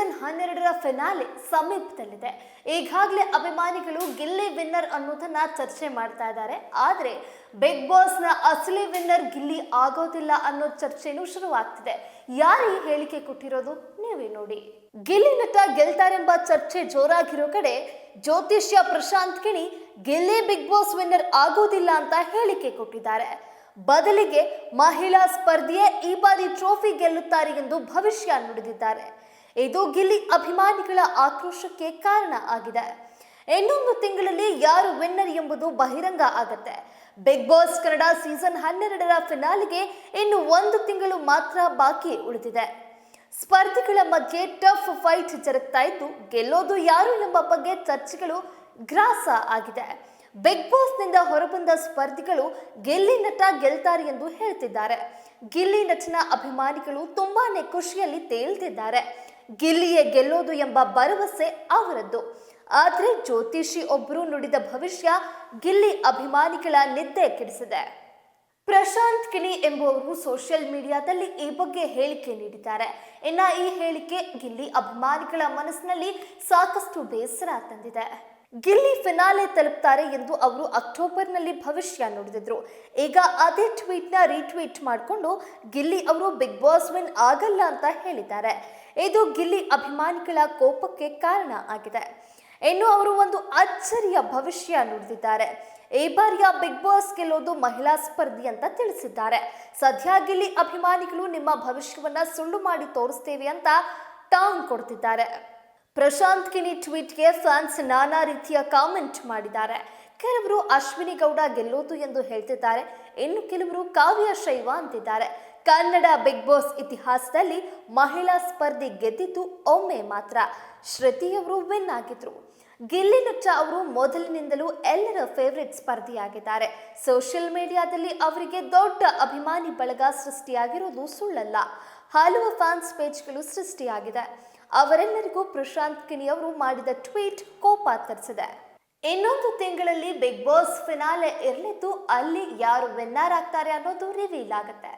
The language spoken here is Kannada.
ಸೀಸನ್ ಹನ್ನೆರಡರ ಫಿನಾಲೆ ಸಮೀಪದಲ್ಲಿದೆ. ಈಗಾಗಲೇ ಅಭಿಮಾನಿಗಳು ಗಿಲ್ಲಿ ವಿನ್ನರ್ ಅನ್ನೋದನ್ನ ಚರ್ಚೆ ಮಾಡ್ತಾ ಇದ್ದಾರೆ. ಆದರೆ ಬಿಗ್ ಬಾಸ್ನ ಅಸಲಿ ವಿನ್ನರ್ ಗಿಲ್ಲಿ ಆಗೋದಿಲ್ಲ ಅನ್ನೋ ಚರ್ಚೆನೂ ಶುರುವಾಗ್ತಿದೆ. ಯಾರು ಈ ಹೇಳಿಕೆ ಕೊಟ್ಟಿರೋದು ನೀವೇ ನೋಡಿ. ಗಿಲ್ಲಿ ನಟ ಗೆಲ್ತಾರೆಂಬ ಚರ್ಚೆ ಜೋರಾಗಿರೋ ಕಡೆ ಜ್ಯೋತಿಷ್ಯ Prashanth Kini Gilli Bigg Boss winner ಆಗೋದಿಲ್ಲ ಅಂತ ಹೇಳಿಕೆ ಕೊಟ್ಟಿದ್ದಾರೆ. ಬದಲಿಗೆ ಮಹಿಳಾ ಸ್ಪರ್ಧಿಯೇ ಈ ಬಾರಿ ಟ್ರೋಫಿ ಗೆಲ್ಲುತ್ತಾರೆ ಎಂದು ಭವಿಷ್ಯ ನುಡಿದಿದ್ದಾರೆ. ಇದು ಗಿಲ್ಲಿ ಅಭಿಮಾನಿಗಳ ಆಕ್ರೋಶಕ್ಕೆ ಕಾರಣ ಆಗಿದೆ. ಇನ್ನೊಂದು ತಿಂಗಳಲ್ಲಿ ಯಾರು ವಿನ್ನರ್ ಎಂಬುದು ಬಹಿರಂಗ ಆಗತ್ತೆ. ಬಿಗ್ ಬಾಸ್ ಕನ್ನಡ ಸೀಸನ್ ಹನ್ನೆರಡರ ಫಿನಾಲಿಗೆ ಇನ್ನು ಒಂದು ತಿಂಗಳು ಮಾತ್ರ ಬಾಕಿ ಉಳಿದಿದೆ. ಸ್ಪರ್ಧಿಗಳ ಮಧ್ಯೆ ಟಫ್ ಫೈಟ್ ಜರುಗ್ತಾ ಇದ್ದು, ಗೆಲ್ಲೋದು ಯಾರು ಎಂಬ ಬಗ್ಗೆ ಚರ್ಚೆಗಳು ಗ್ರಾಸ ಆಗಿದೆ. ಬಿಗ್ ಬಾಸ್ನಿಂದ ಹೊರಬಂದ ಸ್ಪರ್ಧಿಗಳು ಗಿಲ್ಲಿ ನಟ ಗೆಲ್ತಾರೆ ಎಂದು ಹೇಳ್ತಿದ್ದಾರೆ. ಗಿಲ್ಲಿ ನಟನ ಅಭಿಮಾನಿಗಳು ತುಂಬಾನೇ ಖುಷಿಯಲ್ಲಿ ತೇಲ್ತಿದ್ದಾರೆ. ಗಿಲ್ಲಿಯೇ ಗೆಲ್ಲೋದು ಎಂಬ ಭರವಸೆ ಅವರದ್ದು. ಆದರೆ ಜ್ಯೋತಿಷಿ ಒಬ್ಬರು ನುಡಿದ ಭವಿಷ್ಯ ಗಿಲ್ಲಿ ಅಭಿಮಾನಿಗಳ ನಿದ್ದೆ ಕೆಡಿಸಿದೆ. ಪ್ರಶಾಂತ್ ಕಿಣಿ ಎಂಬುವರು ಸೋಷಿಯಲ್ ಮೀಡಿಯಾದಲ್ಲಿ ಈ ಬಗ್ಗೆ ಹೇಳಿಕೆ ನೀಡಿದ್ದಾರೆ. ಇನ್ನ ಈ ಹೇಳಿಕೆ ಗಿಲ್ಲಿ ಅಭಿಮಾನಿಗಳ ಮನಸ್ಸಿನಲ್ಲಿ ಸಾಕಷ್ಟು ಬೇಸರ ತಂದಿದೆ. ಗಿಲ್ಲಿ ಫಿನಾಲೆ ತಲುಪ್ತಾರೆ ಎಂದು ಅವರು ಅಕ್ಟೋಬರ್ನಲ್ಲಿ ಭವಿಷ್ಯ ನುಡಿದಿದ್ರು. ಈಗ ಅದೇ ಟ್ವೀಟ್ನ ರೀಟ್ವೀಟ್ ಮಾಡಿಕೊಂಡು ಗಿಲ್ಲಿ ಅವರು ಬಿಗ್ ಬಾಸ್ ವಿನ್ ಆಗಲ್ಲ ಅಂತ ಹೇಳಿದ್ದಾರೆ. ಇದು ಗಿಲ್ಲಿ ಅಭಿಮಾನಿಗಳ ಕೋಪಕ್ಕೆ ಕಾರಣ ಆಗಿದೆ. ಇನ್ನು ಅವರು ಒಂದು ಅಚ್ಚರಿಯ ಭವಿಷ್ಯ ನುಡಿದಿದ್ದಾರೆ. ಈ ಬಾರಿಯ ಬಿಗ್ ಬಾಸ್ ಗೆಲ್ಲೋದು ಮಹಿಳಾ ಸ್ಪರ್ಧಿ ಅಂತ ತಿಳಿಸಿದ್ದಾರೆ. ಸದ್ಯ ಗಿಲ್ಲಿ ಅಭಿಮಾನಿಗಳು ನಿಮ್ಮ ಭವಿಷ್ಯವನ್ನ ಸುಳ್ಳು ಮಾಡಿ ತೋರಿಸ್ತೇವೆ ಅಂತ ಟಾಂಗ್ ಕೊಡ್ತಿದ್ದಾರೆ. ಪ್ರಶಾಂತ್ ಕಿನಿ ಟ್ವೀಟ್ಗೆ ಫ್ಯಾನ್ಸ್ ನಾನಾ ರೀತಿಯ ಕಾಮೆಂಟ್ ಮಾಡಿದ್ದಾರೆ. ಕೆಲವರು ಅಶ್ವಿನಿ ಗೌಡ ಗೆಲ್ಲೋದು ಎಂದು ಹೇಳ್ತಿದ್ದಾರೆ. ಇನ್ನು ಕೆಲವರು ಕಾವ್ಯ ಶೈವ ಅಂತಿದ್ದಾರೆ. ಕನ್ನಡ ಬಿಗ್ ಬಾಸ್ ಇತಿಹಾಸದಲ್ಲಿ ಮಹಿಳಾ ಸ್ಪರ್ಧಿ ಗೆದ್ದಿದ್ದು ಒಮ್ಮೆ ಮಾತ್ರ. ಶ್ರುತಿಯವರು ವಿನ್ ಆಗಿದ್ರು. ಗಿಲ್ಲಿನುಚ್ಚ ಅವರು ಮೊದಲಿನಿಂದಲೂ ಎಲ್ಲರ ಫೇವರಿಟ್ ಸ್ಪರ್ಧಿಯಾಗಿದ್ದಾರೆ. ಸೋಷಿಯಲ್ ಮೀಡಿಯಾದಲ್ಲಿ ಅವರಿಗೆ ದೊಡ್ಡ ಅಭಿಮಾನಿ ಬಳಗ ಸೃಷ್ಟಿಯಾಗಿರೋದು ಸುಳ್ಳಲ್ಲ. ಹಲವು ಫ್ಯಾನ್ಸ್ ಪೇಜ್ಗಳು ಸೃಷ್ಟಿಯಾಗಿದೆ. ಅವರೆಲ್ಲರಿಗೂ ಪ್ರಶಾಂತ್ ಕಿಣಿ ಅವರು ಮಾಡಿದ ಟ್ವೀಟ್ ಕೋಪ ತರಿಸಿದೆ ಇನ್ನೊಂದು ತಿಂಗಳಲ್ಲಿ ಬಿಗ್ ಬಾಸ್ ಫಿನಾಲೆ ಇರಲಿದ್ದು ಅಲ್ಲಿ ಯಾರು ವಿನ್ನರ್ ಆಗ್ತಾರೆ ಅನ್ನೋದು ರಿವೀಲ್ ಆಗುತ್ತೆ.